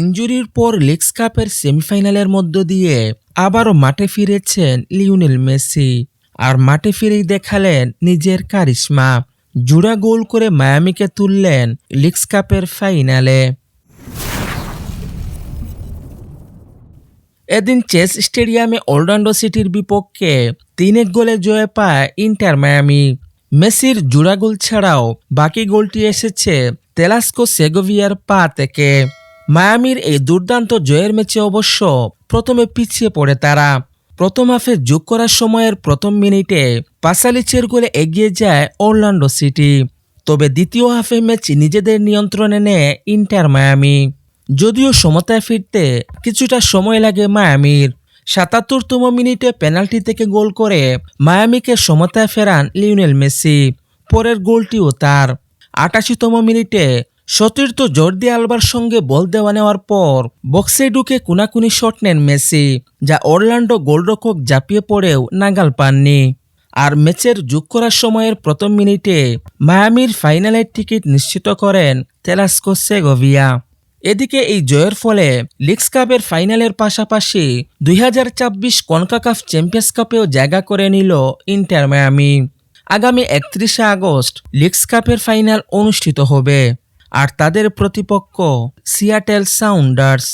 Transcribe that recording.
ইঞ্জুরির পর লিগস কাপের সেমিফাইনালের মধ্য দিয়ে আবারও মাঠে ফিরেছেন লিওনেল মেসি আর মাঠে ফিরেই দেখালেন নিজের কারিশমা। জোড়া গোল করে মায়ামিকে তুললেন লিগস কাপের ফাইনালে। এদিন চেস স্টেডিয়ামে অর্লান্ডো সিটির বিপক্ষে তিন এক গোলে জয় পায় ইন্টার মায়ামি। মেসির জোড়া গোল ছাড়াও বাকি গোলটি এসেছে তেলাস্কো সেগোভিয়ার পা থেকে। মায়ামির এই দুর্দান্ত জয়ের ম্যাচে অবশ্য প্রথমে পিছিয়ে পড়ে তারা। প্রথম হাফে যোগ করার সময়ের প্রথম মিনিটে পাসালিচের গোলে এগিয়ে যায় অর্লান্ডো সিটি। তবে দ্বিতীয় হাফে ম্যাচ নিজেদের নিয়ন্ত্রণে নেয় ইন্টার মায়ামি। যদিও সমতায় ফিরতে কিছুটা সময় লাগে মায়ামির। সাতাত্তরতম মিনিটে পেনাল্টি থেকে গোল করে মায়ামিকে সমতায় ফেরান লিওনেল মেসি। পরের গোলটিও তার। আটাশিতম মিনিটে সতীর্থ জর্দি আলবার সঙ্গে বল দেওয়া নেওয়ার পর বক্সে ঢুকে কুনাকুনি শট নেন মেসি, যা অরল্যান্ডো গোলরক্ষক জাপিয়ে পড়েও নাগাল পাননি। আর ম্যাচের যোগ করার সময়ের প্রথম মিনিটে মায়ামির ফাইনালের টিকিট নিশ্চিত করেন তেলাস্কো সেগোভিয়া। এদিকে এই জয়ের ফলে লিগস কাপের ফাইনালের পাশাপাশি দুই হাজার ছাব্বিশ কনকাকাফ চ্যাম্পিয়ন্স কাপেও জায়গা করে নিল ইন্টার মায়ামি। আগামী একত্রিশে আগস্ট লিগস কাপের ফাইনাল অনুষ্ঠিত হবে। আর তাদের প্রতিপক্ষ সিয়াটেল সাউন্ডার্স